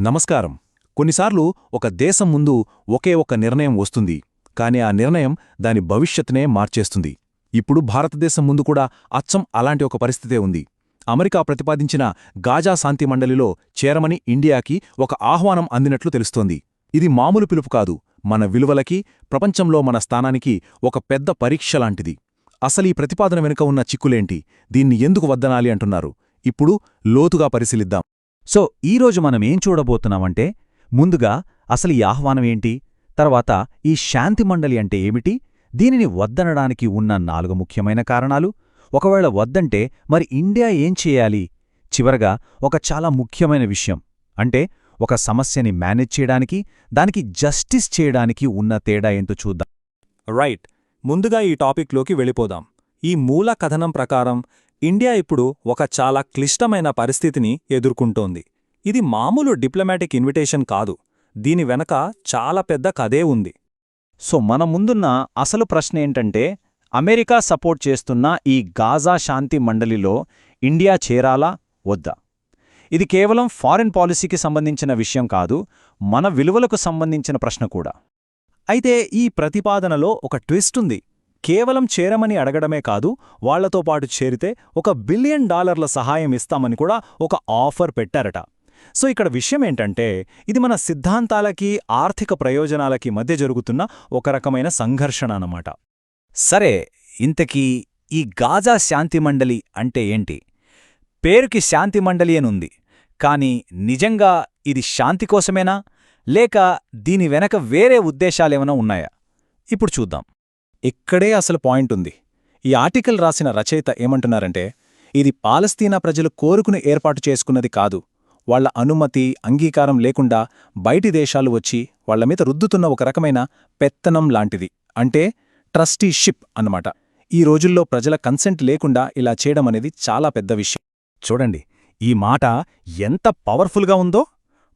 నమస్కారం. కొన్నిసార్లు ఒక దేశం ముందు ఒకే ఒక నిర్ణయం వస్తుంది కాని ఆ నిర్ణయం దాని భవిష్యత్తునే మార్చేస్తుంది. ఇప్పుడు భారతదేశం ముందు కూడా అచ్చం అలాంటి ఒక పరిస్థితే ఉంది. అమెరికా ప్రతిపాదించిన గాజా శాంతి మండలిలో చేరమని ఇండియాకి ఒక ఆహ్వానం అందినట్లు తెలుస్తోంది. ఇది మామూలు పిలుపు కాదు మన విలువలకి ప్రపంచంలో మన స్థానానికి ఒక పెద్ద పరీక్ష లాంటిది. అసలీ ప్రతిపాదన వెనుక ఉన్న చిక్కులేంటి? దీన్ని ఎందుకు వద్దనాలి అంటున్నారు. ఇప్పుడు లోతుగా పరిశీలిద్దాం. సో ఈరోజు మనమేం చూడబోతున్నామంటే ముందుగా అసలు ఈ ఆహ్వానం ఏంటి? తర్వాత ఈ శాంతి మండలి అంటే ఏమిటి? దీనిని వద్దనడానికి ఉన్న నాలుగు ముఖ్యమైన కారణాలు. ఒకవేళ వద్దంటే మరి ఇండియా ఏం చేయాలి? చివరగా ఒక చాలా ముఖ్యమైన విషయం. అంటే ఒక సమస్యని మేనేజ్ చేయడానికి దానికి జస్టిస్ చేయడానికి ఉన్న తేడా ఏంటో చూద్దాం. రైట్. ముందుగా ఈ టాపిక్లోకి వెళ్ళిపోదాం. ఈ మూల కథనం ప్రకారం ఇండియా ఇప్పుడు ఒక చాలా క్లిష్టమైన పరిస్థితిని ఎదుర్కొంటోంది. ఇది మామూలు డిప్లొమాటిక్ ఇన్విటేషన్ కాదు. దీని వెనక చాలా పెద్ద కథే ఉంది. సో మన ముందున్న అసలు ప్రశ్న ఏంటంటే అమెరికా సపోర్ట్ చేస్తున్న ఈ గాజా శాంతి మండలిలో ఇండియా చేరాలా? వద్దా? ఇది కేవలం ఫారిన్ పాలసీకి సంబంధించిన విషయం కాదు మన విలువలకు సంబంధించిన ప్రశ్న కూడా. అయితే ఈ ప్రతిపాదనలో ఒక ట్విస్ట్ ఉంది. కేవలం చేరమని అడగడమే కాదు వాళ్ళతో పాటు చేరితే ఒక బిలియన్ డాలర్ల సహాయం ఇస్తామని కూడా ఒక ఆఫర్ పెట్టారట. సో ఇక్కడ విషయం ఏంటంటే ఇది మన సిద్ధాంతాలకి ఆర్థిక ప్రయోజనాలకి మధ్య జరుగుతున్న ఒక రకమైన సంఘర్షణ అన్నమాట. సరే ఇంతకీ ఈ గాజా శాంతి మండలి అంటే ఏంటి? పేరుకి శాంతి మండలి అనుంది కాని నిజంగా ఇది శాంతి కోసమేనా? లేక దీని వెనక వేరే ఉద్దేశాలేమైనా ఉన్నాయా? ఇప్పుడు చూద్దాం. ఇక్కడే అసలు పాయింట్ ఉంది. ఈ ఆర్టికల్ రాసిన రచయిత ఏమంటున్నారంటే ఇది పాలస్తీనా ప్రజలు కోరుకుని ఏర్పాటు చేసుకున్నది కాదు. వాళ్ళ అనుమతి అంగీకారం లేకుండా బయటి దేశాలు వచ్చి వాళ్ళ మీద రుద్దుతున్న ఒక రకమైన పెత్తనం లాంటిది. అంటే ట్రస్టీషిప్ అన్నమాట. ఈ రోజుల్లో ప్రజల కన్సెంట్ లేకుండా ఇలా చేయడం అనేది చాలా పెద్ద విషయం. చూడండి ఈ మాట ఎంత పవర్ఫుల్గా ఉందో!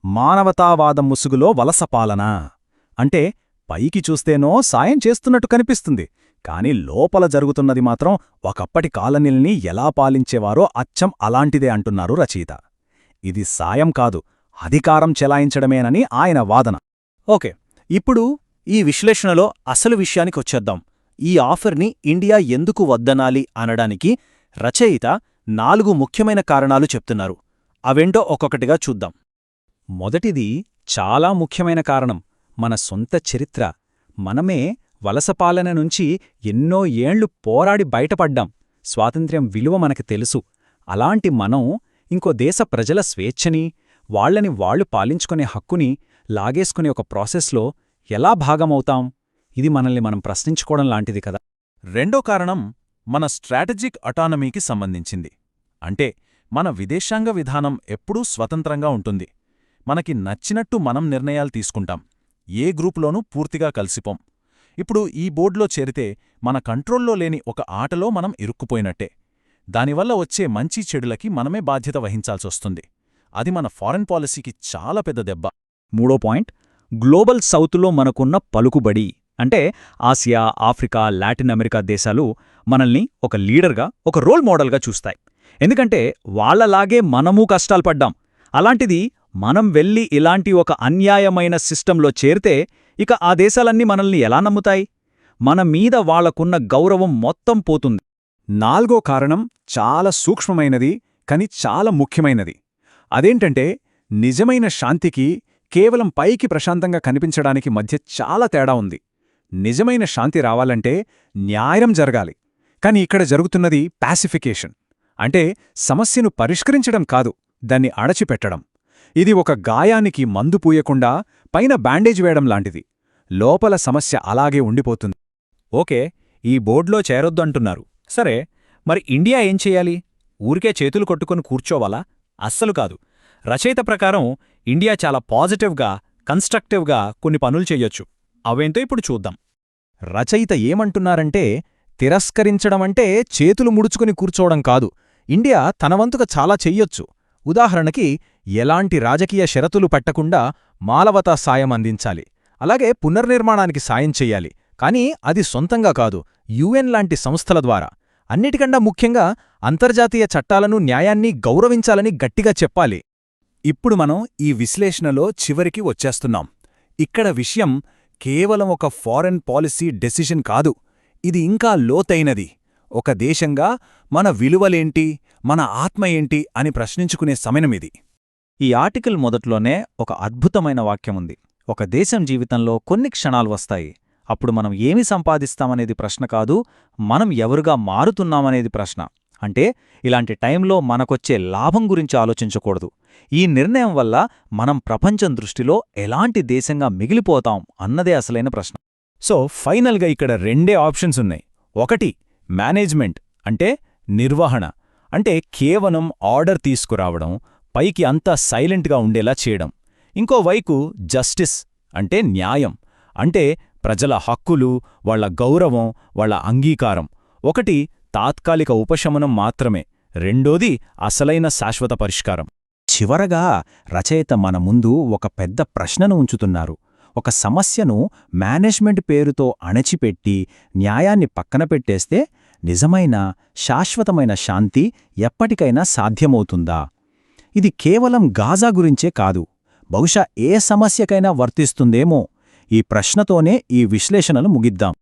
మానవతావాదం ముసుగులో వలసపాలన అంటే పైకి చూస్తేనో సాయం చేస్తున్నట్టు కనిపిస్తుంది. కాని లోపల జరుగుతున్నది మాత్రం ఒకప్పటి కాలనీల్ని ఎలా పాలించేవారో అచ్చం అలాంటిదే అంటున్నారు రచయిత. ఇది సాయం కాదు అధికారం చెలాయించడమేనని ఆయన వాదన. ఓకే ఇప్పుడు ఈ విశ్లేషణలో అసలు విషయానికొచ్చేద్దాం ఈ ఆఫర్ని ఇండియా ఎందుకు వద్దనాలి అనడానికి రచయిత నాలుగు ముఖ్యమైన కారణాలు చెప్తున్నారు. అవేంటో ఒక్కొక్కటిగా చూద్దాం. మొదటిది చాలా ముఖ్యమైన కారణం. మన సొంత చరిత్ర. మనమే వలసపాలన నుంచి ఎన్నో ఏండ్లు పోరాడి బయటపడ్డాం. స్వాతంత్ర్యం విలువ మనకి తెలుసు. అలాంటి మనం ఇంకో దేశ ప్రజల స్వేచ్ఛని వాళ్ళని వాళ్ళు పాలించుకునే హక్కుని లాగేసుకునే ఒక ప్రాసెస్లో ఎలా భాగమవుతాం? ఇది మనల్ని మనం ప్రశ్నించుకోవడం లాంటిది కదా. రెండో కారణం మన స్ట్రాటజిక్ అటానమీకి సంబంధించింది. అంటే మన విదేశాంగ విధానం ఎప్పుడూ స్వతంత్రంగా ఉంటుంది. మనకి నచ్చినట్టు మనం నిర్ణయాలు తీసుకుంటాం. ఏ గ్రూపులోనూ పూర్తిగా కలిసిపోం. ఇప్పుడు ఈ బోర్డులో చేరితే మన కంట్రోల్లో లేని ఒక ఆటలో మనం ఇరుక్కుపోయినట్టే. దానివల్ల వచ్చే మంచి చెడులకి మనమే బాధ్యత వహించాల్సొస్తుంది. అది మన ఫారెన్ పాలసీకి చాలా పెద్ద దెబ్బ. మూడో పాయింట్ గ్లోబల్ సౌత్లో మనకున్న పలుకుబడి అంటే ఆసియా ఆఫ్రికా లాటిన్ అమెరికా దేశాలు మనల్ని ఒక లీడర్గా ఒక రోల్ మోడల్గా చూస్తాయి. ఎందుకంటే వాళ్ళలాగే మనమూ కష్టాలు పడ్డాం. అలాంటిది మనం వెళ్ళి ఇలాంటి ఒక అన్యాయమైన సిస్టంలో చేరితే ఇక ఆ దేశాలన్నీ మనల్ని ఎలా నమ్ముతాయి? మన మీద వాళ్ళకున్న గౌరవం మొత్తం పోతుంది. నాల్గో కారణం చాలా సూక్ష్మమైనది కాని చాలా ముఖ్యమైనది. అదేంటంటే నిజమైన శాంతికి కేవలం పైకి ప్రశాంతంగా కనిపించడానికి మధ్య చాలా తేడా ఉంది. నిజమైన శాంతి రావాలంటే న్యాయం జరగాలి. కాని ఇక్కడ జరుగుతున్నది పాసిఫికేషన్ అంటే సమస్యను పరిష్కరించడం కాదు దాన్ని అడచిపెట్టడం ఇది ఒక గాయానికి మందు పూయకుండా పైన బ్యాండేజ్ వేయడం లాంటిది. లోపల సమస్య అలాగే ఉండిపోతుంది. ఓకే ఈ బోర్డులో చేరొద్దు అంటున్నారు సరే మరి ఇండియా ఏం చెయ్యాలి ఊరికే చేతులు కొట్టుకుని కూర్చోవాలా? అస్సలు కాదు. రచయిత ప్రకారం ఇండియా చాలా పాజిటివ్గా కన్స్ట్రక్టివ్గా కొన్ని పనులు చెయ్యొచ్చు అవేంతో ఇప్పుడు చూద్దాం. రచయిత ఏమంటున్నారంటే తిరస్కరించడమంటే చేతులు ముడుచుకుని కూర్చోవడం కాదు. ఇండియా తనవంతుగా చాలా చెయ్యొచ్చు ఉదాహరణకి ఎలాంటి రాజకీయ షరతులు పెట్టకుండా మాలవతా సాయం అందించాలి. అలాగే పునర్నిర్మాణానికి సాయం చెయ్యాలి కానీ అది సొంతంగా కాదు యుఎన్ లాంటి సంస్థల ద్వారా. అన్నిటికన్నా ముఖ్యంగా అంతర్జాతీయ చట్టాలను న్యాయాన్ని గౌరవించాలని గట్టిగా చెప్పాలి. ఇప్పుడు మనం ఈ విశ్లేషణలో చివరికి వచ్చేస్తున్నాం. ఇక్కడ విషయం కేవలం ఒక ఫారెన్ పాలసీ డెసిషన్ కాదు. ఇది ఇంకా లోతైనది. ఒక దేశంగా మన విలువలేంటి మన ఆత్మ ఏంటి అని ప్రశ్నించుకునే సమయమిది. ఈ ఆర్టికల్ మొదట్లోనే ఒక అద్భుతమైన వాక్యముంది. ఒక దేశం జీవితంలో కొన్ని క్షణాలు వస్తాయి. అప్పుడు మనం ఏమి సంపాదిస్తామనేది ప్రశ్న కాదు మనం ఎవరుగా మారుతున్నామనేది ప్రశ్న. అంటే ఇలాంటి టైంలో మనకొచ్చే లాభం గురించి ఆలోచించకూడదు. ఈ నిర్ణయం వల్ల మనం ప్రపంచం దృష్టిలో ఎలాంటి దేశంగా మిగిలిపోతాం అన్నదే అసలైన ప్రశ్న. సో ఫైనల్గా ఇక్కడ రెండే ఆప్షన్స్ ఉన్నాయి. ఒకటి మేనేజ్మెంట్ అంటే నిర్వహణ. అంటే కేవలం ఆర్డర్ తీసుకురావడం. పైకి అంతా సైలెంట్గా ఉండేలా చేయడం. ఇంకోవైపు జస్టిస్ అంటే న్యాయం అంటే ప్రజల హక్కులు వాళ్ళ గౌరవం వాళ్ళ అంగీకారం. ఒకటి తాత్కాలిక ఉపశమనం మాత్రమే. రెండోది అసలైన శాశ్వత పరిష్కారం. చివరగా రచయిత మన ముందు ఒక పెద్ద ప్రశ్నను ఉంచుతున్నారు. ఒక సమస్యను మేనేజ్మెంట్ పేరుతో అణచిపెట్టి న్యాయాన్ని పక్కన పెట్టేస్తే నిజమైన శాశ్వతమైన శాంతి ఎప్పటికైనా సాధ్యమవుతుందా? ఇది కేవలం గాజా గురించే కాదు. బహుశా ఏ సమస్యకైనా వర్తిస్తుందేమో. ఈ ప్రశ్నతోనే ఈ విశ్లేషణలు ముగిద్దాం.